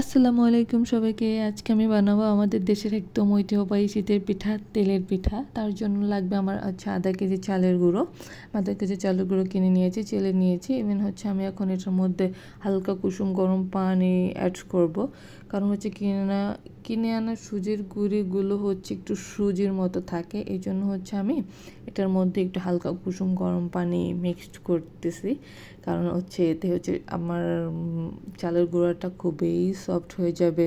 আসসালামু আলাইকুম সবাইকে। আজকে আমি বানাবো আমাদের দেশের একদম ঐতিহ্যবাহী শীতের পিঠা, তেলের পিঠা। তার জন্য লাগবে আমার হচ্ছে আধা কেজি চালের গুঁড়ো। আধা কেজি চালের গুঁড়ো কিনে নিয়েছি, চেলে নিয়েছি। ইভেন হচ্ছে আমি এখন এটার মধ্যে হালকা কুসুম গরম পানি অ্যাড করব। কারণ হচ্ছে কিনে কিনে আনা সুজির গুঁড়িগুলো হচ্ছে একটু সুজির মতো থাকে। এই জন্য হচ্ছে আমি এটার মধ্যে একটু হালকা কুসুম গরম পানি মিক্সড করতেছি। কারণ হচ্ছে এতে হচ্ছে আমার চালের গুঁড়াটা খুবই সফট হয়ে যাবে।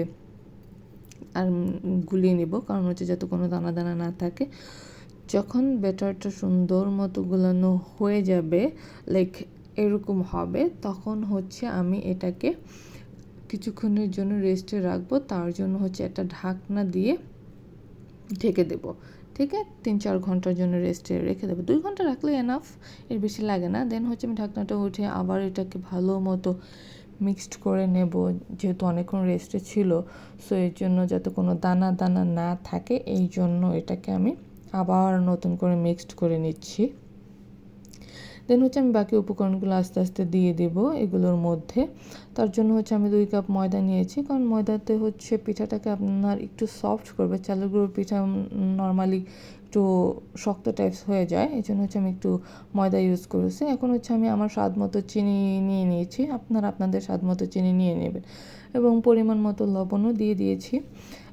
আর গুলিয়ে নিব, কারণ হচ্ছে যাতে কোনো দানা দানা না থাকে। যখন ব্যাটারটা সুন্দর মতো গুলানো হয়ে যাবে লাইক এরকম হবে, তখন হচ্ছে আমি এটাকে কিছুক্ষণের জন্য রেস্টে রাখব, তার জন্য হচ্ছে একটা ঢাকনা দিয়ে ঢেকে দেবো। ঠিক আছে? তিন চার ঘণ্টার জন্য রেস্টে রেখে দেবো। দুই ঘণ্টা রাখলে এনাফ এর বেশি লাগে না। দেন হচ্ছে আমি ঢাকনাটা উঠে আবার এটাকে ভালো মতো মিক্সড করে নেব, যেহেতু অনেকক্ষণ রেস্টে ছিল সো এর জন্য যাতে কোনো দানা দানা না থাকে, এই জন্য এটাকে আমি আবার নতুন করে মিক্সড করে নিচ্ছি। দেন হচ্ছে আমি বাকি উপকরণগুলো আস্তে আস্তে দিয়ে দেব এগুলোর মধ্যে। তার জন্য হচ্ছে আমি দুই কাপ ময়দা নিয়েছি। কারণ ময়দাতে হচ্ছে পিঠাটাকে আপনার একটু সফট করবে, চালের গুঁড়োর পিঠা নর্মালি একটু শক্ত টাইপস হয়ে যায়। এই জন্য হচ্ছে আমি একটু ময়দা ইউজ করেছি। এখন হচ্ছে আমি আমার স্বাদ মতো চিনি নিয়ে নিয়েছি। আপনারা আপনাদের স্বাদ মতো চিনি নিয়ে নেবেন। এবং পরিমাণ মতো লবণও দিয়ে দিয়েছি।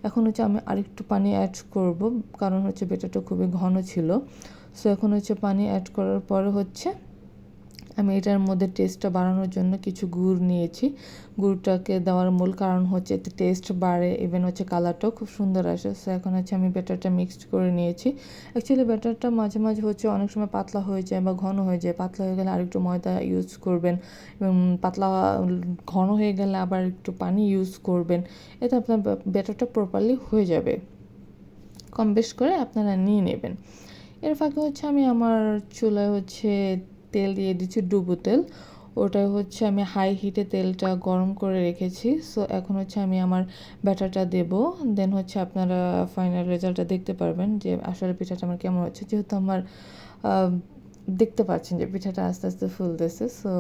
এখন হচ্ছে আমি আরেকটু পানি অ্যাড করব। কারণ হচ্ছে বেটাটা খুবই ঘন ছিল। সো এখন হচ্ছে পানি অ্যাড করার পরে হচ্ছে আমি এটার মধ্যে টেস্টটা বাড়ানোর জন্য কিছু গুড় নিয়েছি। গুড়টাকে দেওয়ার মূল কারণ হচ্ছে এতে টেস্ট বাড়ে ইভেন হচ্ছে কালারটাও খুব সুন্দর আসে। সো এখন হচ্ছে আমি ব্যাটারটা মিক্সড করে নিয়েছি। অ্যাকচুয়ালি ব্যাটারটা মাঝে মাঝে হচ্ছে অনেক সময় পাতলা হয়ে যায় বা ঘন হয়ে যায়। পাতলা হয়ে গেলে আরেকটু ময়দা ইউজ করবেন এবং পাতলা ঘন হয়ে গেলে আবার একটু পানি ইউজ করবেন। এতে আপনার ব্যাটারটা প্রপারলি হয়ে যাবে। কম বেশ করে আপনারা নিয়ে নেবেন। এর ফাঁকে হচ্ছে আমি আমার চুলায় হচ্ছে তেল দিয়ে দিচ্ছি ডুবো তেল। ওটাই হচ্ছে আমি হাই হিটে তেলটা গরম করে রেখেছি। সো এখন হচ্ছে আমি আমার ব্যাটারটা দেব। দেন হচ্ছে আপনারা ফাইনাল রেজাল্টটা দেখতে পারবেন যে আসলে পিঠাটা আমার কেমন হচ্ছে। যেহেতু আমার দেখতে পাচ্ছেন যে পিঠাটা আস্তে আস্তে ফুলতেছে। সো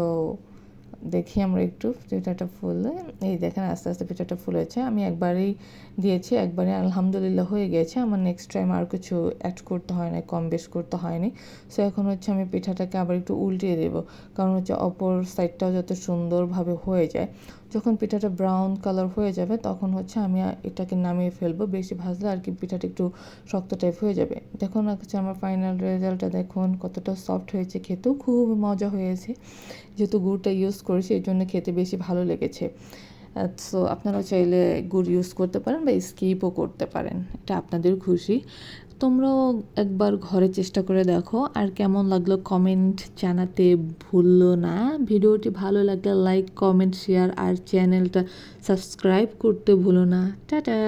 দেখি আমরা একটু পিঠাটা ফুলে। এই দেখেন, আস্তে আস্তে পিঠাটা ফুলেছে। আমি একবারেই দিয়েছি, একবারে আলহামদুলিল্লাহ হয়ে গেছে। আমার নেক্সট টাইম আর কিছু অ্যাড করতে হয় না কম বেশ করতে হয়নি। সো এখন হচ্ছে আমি পিঠাটাকে আবার একটু উল্টিয়ে দেবো। কারণ হচ্ছে অপর সাইডটাও যাতে সুন্দরভাবে হয়ে যায়। যখন পিঠাটা ব্রাউন কালার হয়ে যাবে, তখন হচ্ছে আমি এটাকে নামিয়ে ফেলব। বেশি ভাজলে আর কি পিঠাটা একটু শক্ত টাইপ হয়ে যাবে। দেখুন হচ্ছে আমার ফাইনাল রেজাল্টটা দেখুন, কতটা সফট হয়েছে খেতেও, খুব মজা হয়েছে। যেহেতু গুড়টা ইউজ করেছি, এই জন্য খেতে বেশি ভালো লেগেছে। সো আপনারা চাইলে গুড় ইউজ করতে পারেন বা স্কিপও করতে পারেন। এটা আপনাদের খুশি। তোমরাও একবার ঘরে চেষ্টা করে দেখো আর কেমন লাগল কমেন্ট জানাতে ভুললো না। ভিডিওটি ভালো লাগলে লাইক কমেন্ট শেয়ার আর চ্যানেলটা সাবস্ক্রাইব করতে ভুলো না। টাটা!